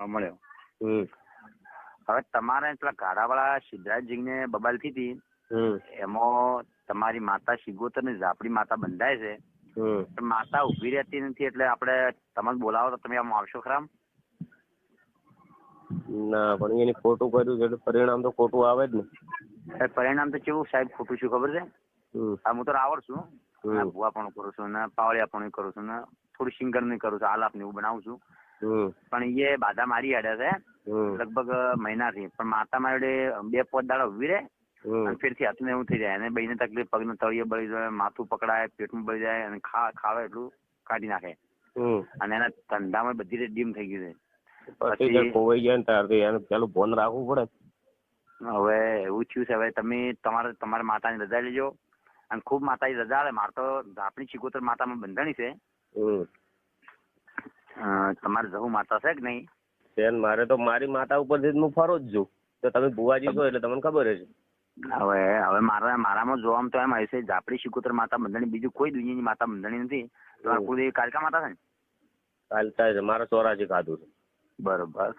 મળ્યો. હવે તમારે પેલા ગાડાવાળા સિદ્ધરાજજીને બબાલથી હતી એમાં તમારી માતા શિગોતર ને ઝાપડી માતા બંધાય છે. માતા ઊભી રહેતી નથી એટલે આપણે તમને બોલાવો તો તમે આમ આવશો ખરામ? ના પણ એની ખોટું કર્યું છે એટલે પરિણામ તો ખોટું આવે જ ને. પરિણામ તો કેવું સાહેબ ખોટું શું ખબર છે? હા તો છું. હમ. પણ કરું છું ને પાવળિયા પણ કરું છું ને થોડું સિંગર ને કરું છું આલાપ ને એવું બનાવું છું. પણ એ બાધા મારી આડ્યા છે લગભગ મહિનાથી. પણ માતા મારી બે પોત દાડા ઊભી રહે અને ફેરથી હાથને એવું થઈ જાય. અને બઈને તકલીફ પગને તળિયે બળી જાય માથું પકડાય પેટમાં બળી જાય અને ખા ખાવે એટલું કાઢી નાખે. અને એના ધંધામાં બધી રીતે ડીમ થઈ ગયું પછી પછી- ખોવાઈ જાય ને ત્યારથી એને પેલું ફોન રાખવું પડે. છે હવે એવું થયું છે. હવે તમે તમારે તમારા માતાની રજા લેજો. અને ખૂબ માતાની રજા આવે. મારે તો આપણી ચિકોતર માતામાં બંધાણી છે. તમારે જવું માતા છે કે નહીં? બેન મારે તો મારી માતા ઉપરથી હું ફરો જ છું. તો તમે ભુવાજી છો એટલે તમને ખબર છે હવે હવે મારા મારામાં જોવામાં તો એમ આવે છે જાપડી શિકોતર માતા બંધાણી બીજું કોઈ દુનિયાની માતા બંધાણી નથી. તમારા કુળદેવી કાલકા માતા છે ને? કાલકા છે મારા ચોરાજી ખાધું છે. બરોબર.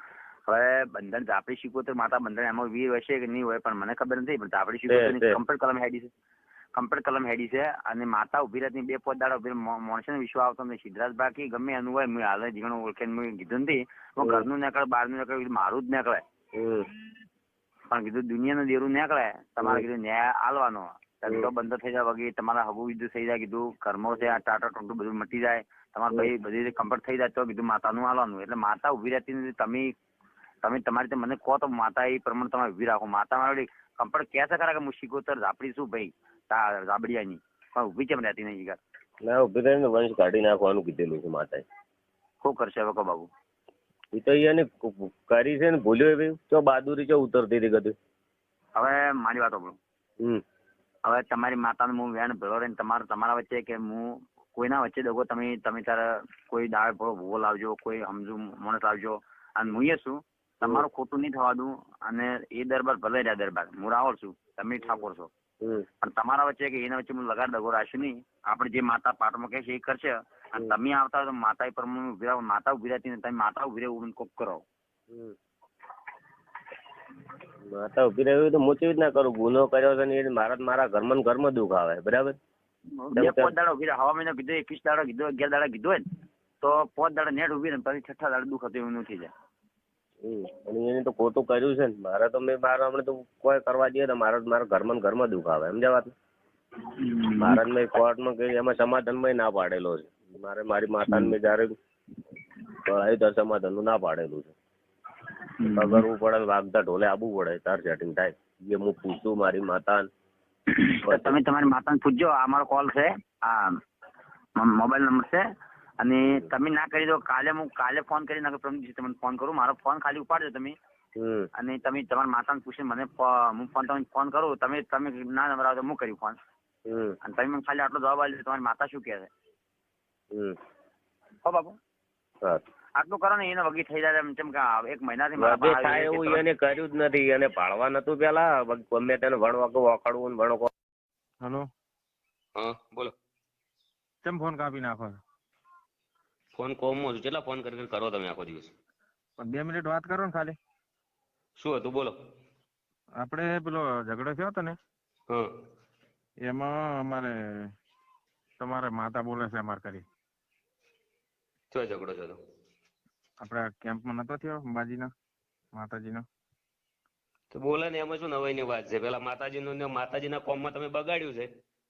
હવે બંધન જાપડી શિકોતર માતા બંધન એમાં વીર હશે કે નહીં હોય પણ મને ખબર નથી પણ જાપડી શિકોતરની છે. કમ્પ્લીટ કલમ હેડી છે. કમ્પ્લીટ કલમ હેડી છે અને માતા ઊભી રહેતી બે પોત દાડા ઊભી માણસને વિશ્વાસ આવતો સિદ્ધરાજ બાકી ગમે એનું હોય મેં હાલે જીવન ઓળખે મેં કીધું નથી. હું ઘરનું નીકળે બહારનું નીકળે મારું જ નીકળે. પણ કીધું દુનિયાનું દેરું નીકળે. તમારે કીધું ન્યાય આલવાનો. ધંધો બંધ થઈ જાય વગી તમારા હગું બીજું થઈ જાય કીધું કર્મો છે આ ટાટા ટોટું બધું મટી જાય. તમારે ભાઈ બધી રીતે કમ્પર્ટ થઈ જાય તો કીધું માતાનું આલવાનું. એટલે માતા ઊભી રહેતી નથી. તમે તમે તમારી રીતે મને કહો તો માતા એ પ્રમાણે તમે ઊભી રાખો. માતા મારી કમ્પર્ટ કહે છે ખરા કે હું શીખોતર ઝાપડી શું ભાઈ? તા ઝાબડિયાની પણ ઊભી કેમ રહેતી નહીં યાર ના ઊભી રહીને વંશ કાઢી નાખવાનું કીધેલું છે માતાએ. શું કરશે હવે કહો બાબુ? એ તો એને કરી છે ને ભૂલ્યો એ ભાઈ બહાદુરી ચો ઉતરતી હતી કદી હવે મારી વાત સાંભળો. હમ. હવે તમારી માતાનું હું વેણ ભેળો રહીને તમારા તમારા વચ્ચે કે હું કોઈના વચ્ચે દગો તમે તમે તારે કોઈ દાળ ભળો ભૂવો લાવજો કોઈ સમજુ માણસ લાવજો. અને હું એ છું. તમારું ખોટું નહીં થવા દઉં. અને એ દરબાર ભલે રહ્યા દરબાર. હું રાવળ છું. તમે ઠાકોર છો. પણ તમારા વચ્ચે કે એના વચ્ચે લગાડ દગો રાખશું નહીં. આપણે જે માતા પાઠમાં કહેશે એ કરશે. અને તમે આવતા હોય તો માતા પ્રમાણે ઊભી રહો માતા ઊભી રહેતી તમે માતા ઊભી રહેવું કોક કરો. માતા ઊભી રહ્યું તો મોચી કેવી રીતના કરું? ગુનો કર્યો છે ને એ મારા મારા ઘરમાં ઘરમાં દુઃખ આવે બરાબર? પાંચ દાડા ઊભી હવા મહિનો કીધું એકવીસ દાડા કીધું અગિયાર દાડા કીધું હોય ને તો પાંચ દાડા નેટ ઊભી રહે ને પછી છઠ્ઠા દાડા દુઃખ હતું એવું નથી જાય. અને એને તો ખોટું કર્યું છે ને. મારે તો મેં મારા હમણાં તો કોઈ કરવા દઈએ તો મારા મારા ઘરમાં ઘરમાં દુખાવે સમજ્યા વાત મારા મેં કોર્ટમાં કહ્યું એમાં સમાધાનમાં ના પાડેલો છે. મારે મારી માતાને મેં જયારે કળાયું ત્યારે સમાધાનનું ના પાડેલું છે. પગરવું પડે વાગતા ઢોલે આવવું પડે તાર સેટિંગ થાય. એ હું પૂછું મારી માતા તો તમે તમારી માતાને પૂછજો આ મારો કોલ છે. આ મોબાઈલ નંબર છે. અને તમે ના કરી દો કાલે હું કાલે ફોન કરી નાખું પ્રમ તમને ફોન કરું મારો ફોન ખાલી ઉપાડજો તમે. અને તમે તમારા માતાને પૂછીને મને હું ફોન તમને ફોન કરું તમે તમે ના નંબર આવે તો હું કર્યું ફોન અને તમે મને ખાલી આટલો જવાબ આપ્યો તમારી માતા શું કહે છે? હો બાપુ. આટલું કરો ને એને વગી થઈ જાય એમ કેમ કે એક મહિનાથી મારા થાય એવું એને કર્યું જ નથી એને પાડવા નતું પેલા ગમે તેને વણવા વખાડવું ને વણો હલો. હા બોલો. કેમ ફોન કાપી નાખો? ફોન કોમમાં છું. કેટલા ફોન કરી કરી કરો તમે આખો દિવસ? પણ બે મિનિટ વાત કરો ને ખાલી. શું હતું? બોલો. આપણે પેલો ઝઘડો થયો હતો ને એમાં અમારે તમારે માતા બોલે છે અમાર કરી કયો ઝઘડો તો આપણા કેમ્પમાં નતો થયો અંબાજીનો માતાજીનો. તો બોલે ને એમાં શું નવાઈની વાત છે? પેલા માતાજીનું ને માતાજીના કોમમાં તમે બગાડ્યું છે.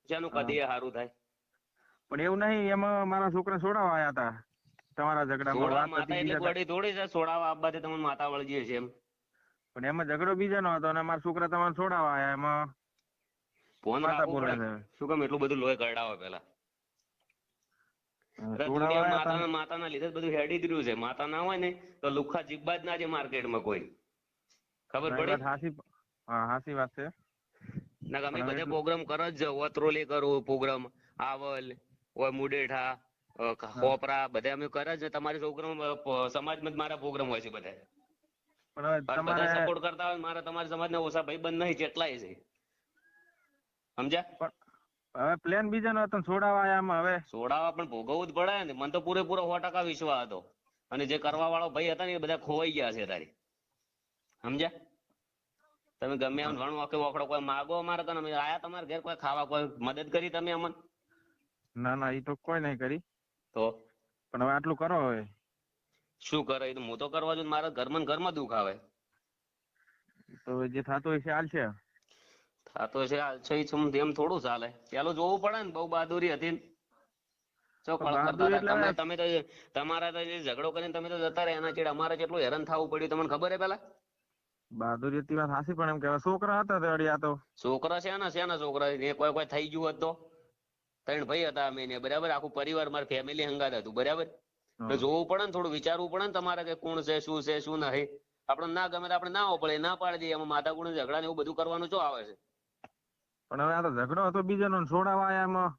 જેનું કદી સારું થાય? પણ એવું નહીં એમાં મારા છોકરા છોડાવવા આવ્યા હતા. તમારા ઝઘડામાં વાત હતી બીજા ગોળી થોડી છે સોડાવા આપવાથી તમને માતા વળગીએ છે એમ. પણ એમાં ઝઘડો બીજાનો હતો અને મારા છોકરા તમારે છોડાવા આયા એમાં. ફોન માતા બોલે છે. શું કામ એટલું બધું લોહી કરડાવો પેલા? માતાના માતાના લીધે બધું હેડી જ રહ્યું છે. માતા ના હોય ને તો લુખા જીબ્બા જ ના છે માર્કેટમાં કોઈ. ખબર પડે? હાચી હા હાસી વાત છે. ના અમે બધે પ્રોગ્રામ કરો જ જાવ વત્રોલી કરું પ્રોગ્રામ આવલ ઓય મુડેઠા. અ, ખોપરા બધે અમે કરે છે. તમારી છોકરાઓ સમાજમાં મારા પ્રોગ્રામ હોય છે બધા. બધા સપોર્ટ કરતા હોય મારા તમારા સમાજના ઓછા ભાઈબંધ નહીં જેટલાય છે. સમજ્યા? હવે પ્લેન બીજાનો હતો છોડાવા છોડાવવા હવે. છોડાવા પણ ભોગવવું જ પડે ને. મને તો પૂરેપૂરો સો ટકા વિશ્વાસ હતો. અને જે કરવા વાળો ભાઈ હતા ને એ બધા ખોવાઈ ગયા છે તારી. સમજ્યા? તમે ગમે એમ ઘણું આખે વખડો કોઈ માગો અમારે તો અમે આયા તમારા ઘેર કોઈ ખાવા કોઈ મદદ કરી તમે અમને? ના ના એ તો કોઈ નહીં કરી. તો? પણ હવે આટલું કરો હવે. શું કરે એ તો હું તો કરવા છું મારા ઘરમાં ઘરમાં દુખાવે તો જે થતું હોય છે? હાલશે આ તો છે આ છે ઈ તેમ થોડું ચાલે. પેલું જોવું પડે ને બહુ બહાદુરી હતી તો થતા. તમે તમે તો તમારા તો જે ઝઘડો કરીને તમે તો જતા રહ્યા એના ચેડે. અમારે કેટલું હેરાન થવું પડ્યું તમને ખબર હે પેલા? બહાદુરી હતી વાત હાસી પણ એમ કે છોકરા હતા તે વળી તો. છોકરા છે ને શેના છોકરા. એ કોઈ કોઈ થઈ ગયું હોત ત્રણ ભાઈ હતા અમે ને બરાબર? આખું પરિવાર મારી ફેમિલી હંગાત હતું બરાબર. જોવું પડે ને થોડું વિચારવું પડે ને તમારે કે કોણ છે શું છે શું નહીં. આપણે ના ગમે આપણે ના પડે ના પાડી દઈએ એમાં માતા ગુણ ઝઘડા ને એવું બધું કરવાનું શું આવે છે? પણ હવે આ તો ઝઘડો હતો બીજાનો છોડાવા એમાં.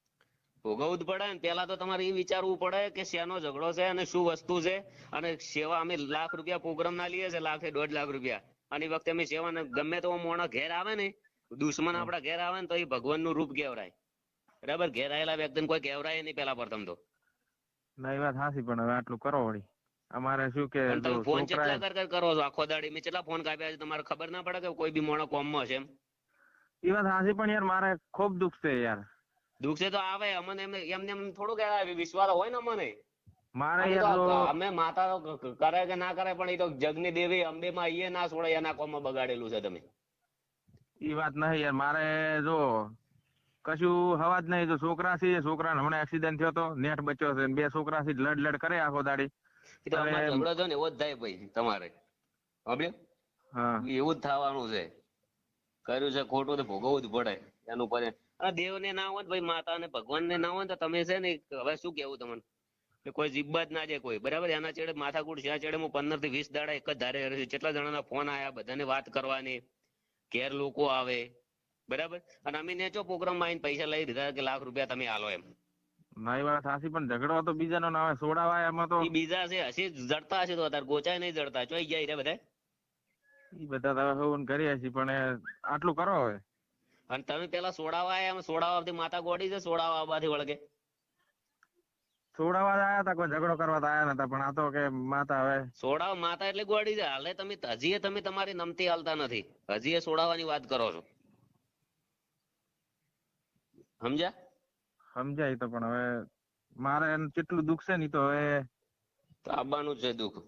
ભોગવવું જ પડે ને. પેલા તો તમારે એ વિચારવું પડે કે શેનો ઝઘડો છે અને શું વસ્તુ છે. અને સેવા અમે લાખ રૂપિયા પ્રોગ્રામ ના લઈએ છે લાખ દોઢ લાખ રૂપિયા. અને એ વખતે અમે સેવા ગમે તો મોણા ઘેર આવે ને દુશ્મન આપડા ઘેર આવે ને તો એ ભગવાનનું રૂપ કહેવરાય બરાબર? ઘેર આયેલા વ્યક્તિને કોઈ કહેવરાય નહીં પેલા પ્રથમ તો. ના એ વાત હાસી પણ હવે આટલું કરો વળી. અમારે શું કે તમે ફોન કેટલા કર કર કરો છો? આખો દાડી મેં કેટલા ફોન કાપ્યા છે? તમારે ખબર ના પડે કે કોઈ બી મોણો કોમમાં છે એમ? એ વાત હાસી પણ યાર મારે ખૂબ દુઃખ છે યાર. દુઃખ છે તો આવે. અમને એમને એમને એમ થોડું કે વિશ્વાસ હોય ને અમને. મારે અમે માતા તો કરે કે ના કરે પણ એ તો જગની દેવી અંબે માં ઈએ ના છોડે એના કોમમાં બગાડેલું છે તમે. ઈ વાત નહીં યાર. મારે જો કશું હવા જ નહીં જો છોકરા છે છોકરાને હમણાં એક્સિડન્ટ થયો હતો નેટ બચ્યો છે બે છોકરા છે લડ લડ કરે આખો દાડી. એ તો ને એવો જ થાય ભાઈ તમારે? એવું જ થવાનું છે. કર્યું છે ખોટું તો ભોગવવું જ પડે એનું પડે અને દેવને ના હોય ભાઈ માતા ને ભગવાન ને ના હોય તો તમે છે ને હવે શું કેવું તમને? કે કોઈ જીબ્બા જ ના જાય કોઈ બરાબર? એના ચેડે માથાકૂટ છે છેડે ચેડે હું પંદરથી વીસ દાડા એક જ ધારે કેટલા જણાના ફોન આયા બધાને વાત કરવાની. ઘેર લોકો આવે. બરાબર? અને અમે નેચો પ્રોગ્રામમાં આવીને પૈસા લઈ દીધા કે લાખ રૂપિયા તમે આલો એમ. ના એ વાત હાસી પણ ઝઘડો તો બીજા ના આવે છોડાવા એમાં તો. બીજા છે હસી જડતા હશે તો અત્યારે ગોચાય નહીં જડતા. ચોઈ જાય રે બધા? એ બધા તો હું કરીએ છીએ પણ આટલું કરો હવે. અને તમે પેલા સોડાવા આયા એમ સોડાવાથી માતા ગોડી છે સોડાવા બાથી વળગે. સોડાવા જ આયા હતા કોઈ ઝઘડો કરવા આયા નતા પણ આ તો કે માતા હવે. સોડાવા માતા એટલે ગોડી છે. હાલે તમે હજી તમે તમારી નમતી હાલતા નથી. હજી એ સોડાવાની વાત કરો છો. સમજ્યા? સમજાય તો પણ હવે મારે એનું કેટલું દુઃખ છે ને તો હવે આવવાનું છે દુઃખ.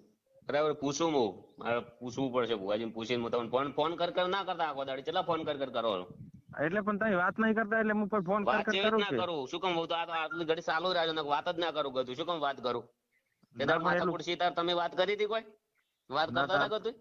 બરાબર? પૂછું હું. મારે પૂછવું પડશે ભુવાજીને પૂછીને હું તમને ફોન ફોન કર કર ના કરતા આખો દાડી. કેટલા ફોન કર કર કરો? એટલે પણ તમે વાત નહીં કરતા એટલે હું પણ ફોન કર કર કરું ના કરું. શું કામ તો આ તો આટલી ઘડી ચાલુ રાજો ને વાત જ ના કરું કતું શું કામ વાત કરું? તે તાર માથા તમે વાત કરી હતી કોઈ? વાત કરતા ના કરતું